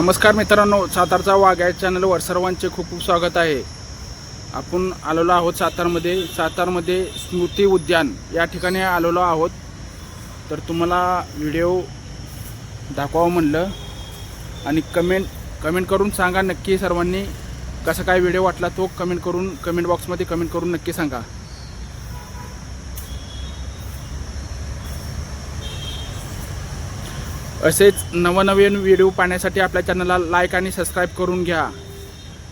नमस्कार मित्रांनो सातारचा वाघ या चॅनलवर सर्वांचे खूप खूप स्वागत आहे. आपण आलेलो आहोत सातारमध्ये. सातारमध्ये स्मृती उद्यान या ठिकाणी आलेलो आहोत. तर तुम्हाला व्हिडिओ दाखवावं म्हणलं आणि कमेंट कमेंट करून सांगा नक्की सर्वांनी. कसा काय व्हिडिओ वाटला तो कमेंट करून कमेंट बॉक्समध्ये कमेंट करून नक्की सांगा. असेच नवनवीन व्हिडिओ पाहण्यासाठी आपल्या चॅनलला लाईक आणि सबस्क्राईब करून घ्या.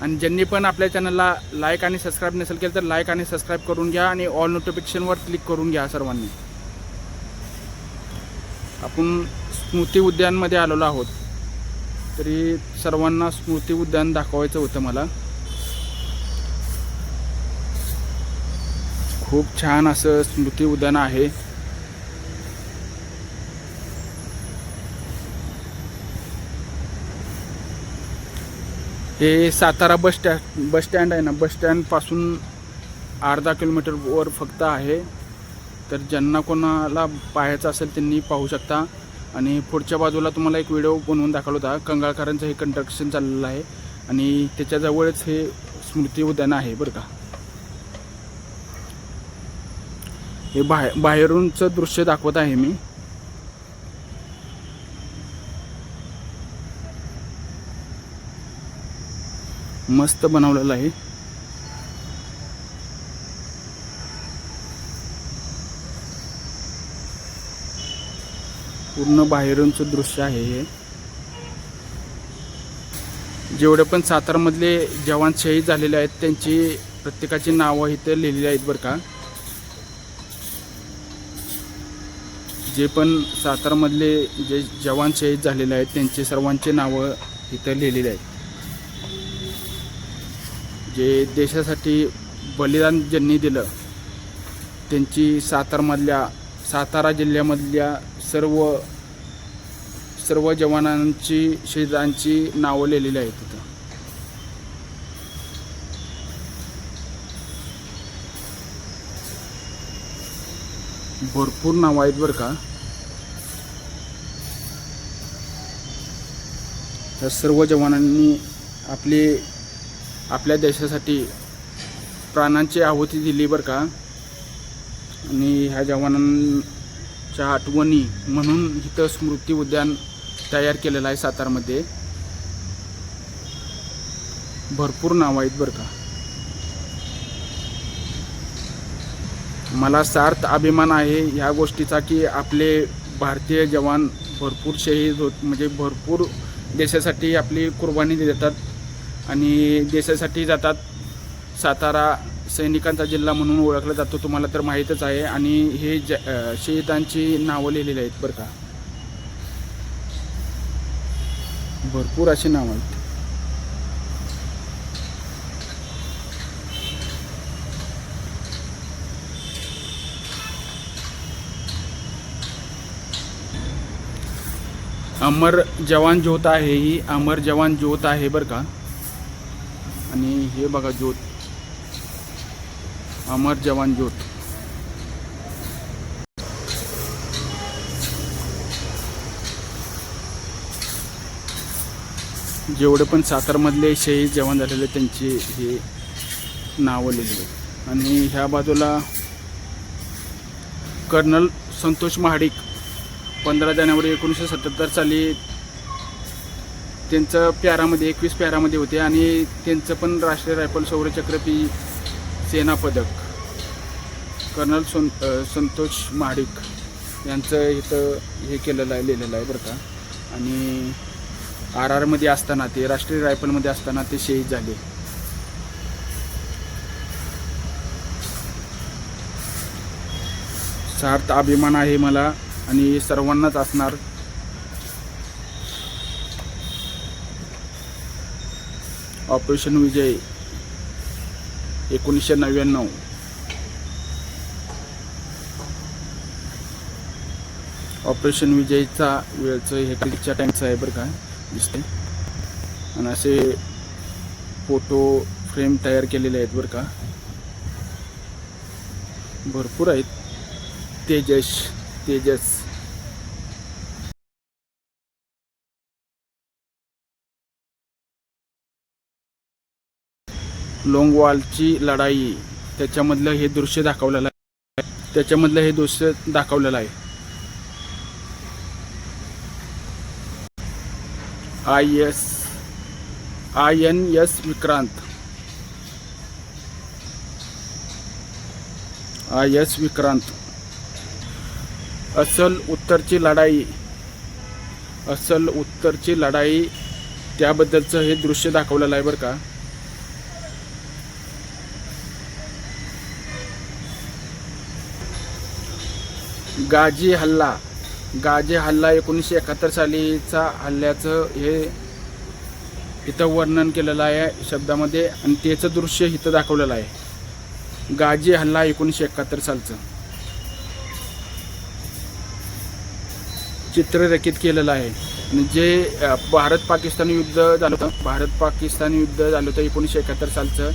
आणि ज्यांनी पण आपल्या चॅनलला लाईक आणि सबस्क्राईब नसेल केलं तर लाईक आणि सबस्क्राईब करून घ्या आणि ऑल नोटिफिकेशनवर क्लिक करून घ्या सर्वांनी. आपण स्मृती उद्यानमध्ये आलेलो आहोत. तरी सर्वांना स्मृती उद्यान दाखवायचं होतं मला. खूप छान असं स्मृती उद्यान आहे. हे Satara bus stand bus stand आहे ना बस स्टँडपासून अर्धा किलोमीटरवर फक्त आहे. तर ज्यांना कोणाला पाहायचं असेल त्यांनी पाहू शकता. आणि पुढच्या बाजूला तुम्हाला एक व्हिडिओ बनवून दाखवला होता. कंगाळकरांचं हे कंस्ट्रक्शन चाललेलं आहे. आणि त्याच्याजवळच हे स्मृती उद्यान आहे बरं का. हे बाहेर बाहेरूनचं दृश्य दाखवत आहे मी. मस्त बनवलेलं आहे. पूर्ण बाहेरूनचं दृश्य आहे हे. जेवढे पण सातारमधले जवान शहीद झालेले आहेत त्यांची प्रत्येकाची नावं इथे लिहिलेली आहेत बरं का. जे पण सातारमधले जे जवान शहीद झालेले आहेत त्यांची सर्वांची नावं इथं लिहिलेली आहेत. जे देशासाठी बलिदान ज्यांनी दिलं त्यांची सातारमधल्या सातारा जिल्ह्यामधल्या सर्व सर्व जवानांची शहीदांची नावं लिहिलेली आहेत तिथं. भरपूर नावं आहेत बरं का. तर सर्व जवानांनी आपली आपल्या देशासाठी प्राणांची आहुती दिली बरं का? आणि ह्या जवानांच्या आठवणी म्हणून इथं स्मृती उद्यान तयार केलेलं आहे सातारमध्ये. भरपूर नावं आहेत बरं का? मला सार्थ अभिमान आहे ह्या गोष्टीचा की आपले भारतीय जवान भरपूर शहीद होत म्हणजे भरपूर देशासाठी आपली कुर्बानी देतात. आणि देशासाठी जातात. सातारा सैनिकांचा जिल्हा म्हणून ओळखला जातो तुम्हाला तर माहीतच आहे. आणि हे ज शहीदांची नावं लिहिलेली आहेत बरं का. भरपूर अशी नावं आहेत. अमर जवान ज्योत आहे ही. अमर जवान ज्योत आहे बरं का. आणि हे बघा ज्योत. अमर जवान ज्योत. जेवढे पण सातारमधले शहीद जवान झालेले त्यांची हे नावं लिहिलेली आणि ह्या बाजूला कर्नल संतोष महाडिक पंधरा जानेवारी एकोणीसशे सत्याहत्तर साली त्यांचं प्यारामध्ये एकवीस प्यारामध्ये होते आणि त्यांचं पण राष्ट्रीय रायफल शौर्यचक्रपी सेना पदक. कर्नल सोन संतोष महाडिक यांचं इथं हे केलेलं आहे लिहिलेलं आहे बरं का. आणि आर आरमध्ये असताना ते राष्ट्रीय रायफलमध्ये असताना ते शहीद झाले. सार्थ अभिमान आहे मला आणि सर्वांनाच असणार ऑपरेशन विजय एकोणीसशे नव्याण्णव. ऑपरेशन विजयचा वेळचं हे क्लिकच्या टाईमचं आहे बरं का दिसते आणि असे फोटो फ्रेम तयार केलेले आहेत बरं का. भरपूर आहेत. तेजस तेजस. लोंगवालची लढाई त्याच्यामधलं हे दृश्य दाखवलेलं आहे. त्याच्यामधलं हे दृश्य दाखवलेलं आहे. I S I N S Vikrant. I S Vikrant. असल उत्तरची लढाई असल उत्तरची लढाई त्याबद्दलचं हे दृश्य दाखवलेलं आहे बरं का. गाजी हल्ला. गाजी हल्ला एकोणीसशे एकाहत्तर सालीचा हल्ल्याचं हे इथं वर्णन केलेलं आहे शब्दामध्ये आणि त्याचं दृश्य इथं दाखवलेलं आहे. गाजी हल्ला एकोणीसशे एकाहत्तर सालचं. चित्ररेखित केलेलं आहे. जे भारत पाकिस्तान युद्ध झालं होतं भारत पाकिस्तान युद्ध झालं होतं एकोणीसशे एकाहत्तर सालचं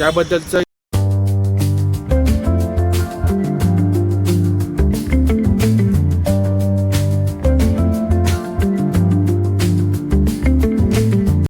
त्याबद्दलचं